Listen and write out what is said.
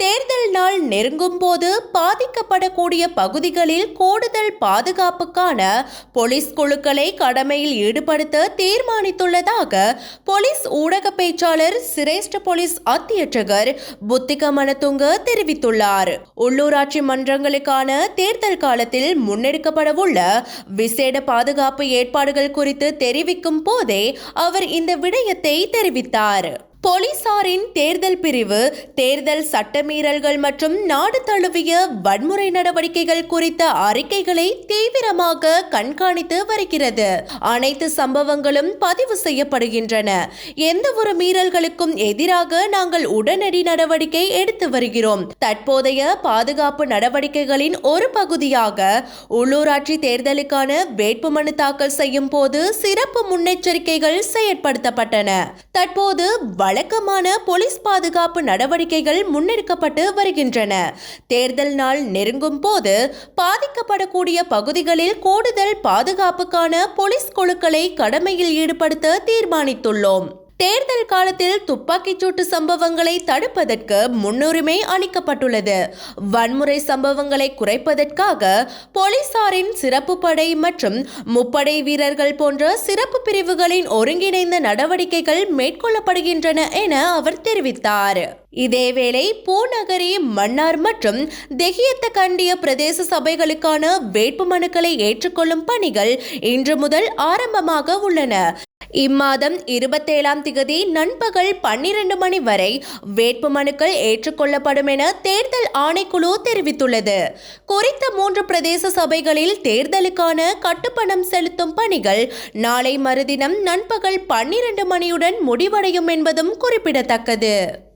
தேர்தல் நாள் நெருங்கும் போது பாதிக்கப்படக்கூடிய பகுதிகளில் கூடுதல் பாதுகாப்புக்கான போலீஸ் குழுக்களை கடமையில் ஈடுபடுத்த தீர்மானித்துள்ளதாக போலீஸ் ஊடக பேச்சாளர் சிரேஷ்ட போலீஸ் அத்தியட்சகர் புத்திகமனதுங்க தெரிவித்துள்ளார். உள்ளூராட்சி மன்றங்களுக்கான தேர்தல் காலத்தில் முன்னெடுக்கப்படவுள்ள விசேட பாதுகாப்பு ஏற்பாடுகள் குறித்து தெரிவிக்கும் போதே அவர் இந்த விடயத்தை தெரிவித்தார். போலீசாரின் தேர்தல் பிரிவு தேர்தல் சட்டமீறல்கள் மற்றும் நாடு தழுவிய வன்முறை நடவடிக்கைகள் குறித்த அறிக்கைகளை தீவிரமாக கண்காணித்து வருகிறது. அனைத்து சம்பவங்களும் பதிவு செய்யப்படுகின்றன. எந்த ஒரு மீறல்களுக்கும் எதிராக நாங்கள் உடனடி நடவடிக்கை எடுத்து வருகிறோம். தற்போதைய பாதுகாப்பு நடவடிக்கைகளின் ஒரு பகுதியாக உள்ளூராட்சி தேர்தலுக்கான வேட்புமனு தாக்கல் செய்யும் போது சிறப்பு முன்னெச்சரிக்கைகள் செயற்படுத்தப்பட்டன. தற்போது வழக்கமான போலீஸ் பாதுகாப்பு நடவடிக்கைகள் முன்னெடுக்கப்பட்டு வருகின்றன. தேர்தல் நாள் நெருங்கும் போது பாதிக்கப்படக்கூடிய பகுதிகளில் கூடுதல் பாதுகாப்புக்கான போலீஸ் குழுக்களை கடமையில் ஈடுபடுத்த தீர்மானித்துள்ளோம். தேர்தல் காலத்தில் துப்பாக்கிச்சூட்டு சம்பவங்களை தடுப்பதற்கு முன்னுரிமை அளிக்கப்பட்டுள்ளது. வன்முறை சம்பவங்களை குறைப்பதற்காக போலீசாரின் சிறப்பு படை மற்றும் முப்படை வீரர்கள் போன்ற சிறப்பு பிரிவுகளின் ஒருங்கிணைந்த நடவடிக்கைகள் மேற்கொள்ளப்படுகின்றன என அவர் தெரிவித்தார். இதேவேளை பூநகரி மன்னார் மற்றும் தெஹியத்த கண்டிய பிரதேச சபைகளுக்கான வேட்புமனுக்களை ஏற்றுக்கொள்ளும் பணிகள் இன்று முதல் ஆரம்பமாக உள்ளன. இம்மாதம் இருபத்தேழாம் திகதி நண்பகல் பன்னிரண்டு மணி வரை வேட்புமனுக்கள் ஏற்றுக்கொள்ளப்படும் என தேர்தல் ஆணைக்குழு தெரிவித்துள்ளது. குறித்த மூன்று பிரதேச சபைகளில் தேர்தலுக்கான கட்டுப்பணம் செலுத்தும் பணிகள் நாளை மறுதினம் நண்பகல் பன்னிரண்டு மணியுடன் முடிவடையும் என்பதும் குறிப்பிடத்தக்கது.